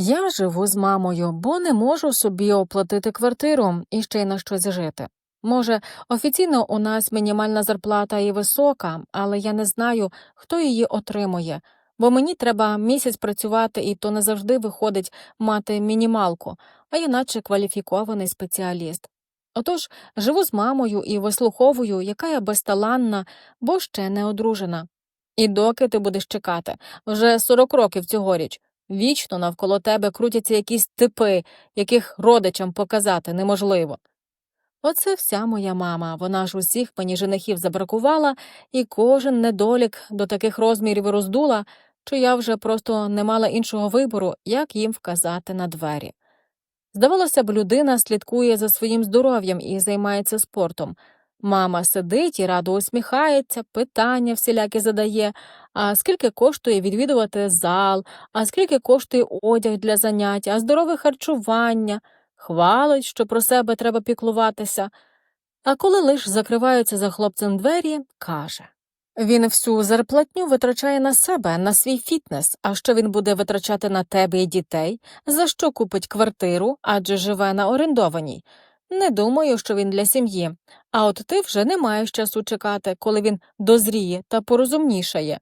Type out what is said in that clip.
Я живу з мамою, бо не можу собі оплатити квартиру і ще й на щось жити. Може, офіційно у нас мінімальна зарплата і висока, але я не знаю, хто її отримує, бо мені треба місяць працювати, і то не завжди виходить мати мінімалку, а я наче кваліфікований спеціаліст. Отож, живу з мамою і вислуховую, яка я безталанна, бо ще не одружена. І доки ти будеш чекати, вже 40 років цьогоріч. Вічно навколо тебе крутяться якісь типи, яких родичам показати неможливо. Оце вся моя мама, вона ж усіх мені женихів забракувала, і кожен недолік до таких розмірів роздула, що я вже просто не мала іншого вибору, як їм вказати на двері. Здавалося б, людина слідкує за своїм здоров'ям і займається спортом. Мама сидить і радо усміхається, питання всілякі задає, а скільки коштує відвідувати зал, а скільки коштує одяг для занять, а здорове харчування, хвалить, що про себе треба піклуватися. А коли лиш закриваються за хлопцем двері, каже. Він всю зарплатню витрачає на себе, на свій фітнес, а що він буде витрачати на тебе і дітей, за що купить квартиру, адже живе на орендованій. Не думаю, що він для сім'ї, а от ти вже не маєш часу чекати, коли він дозріє та порозумнішає.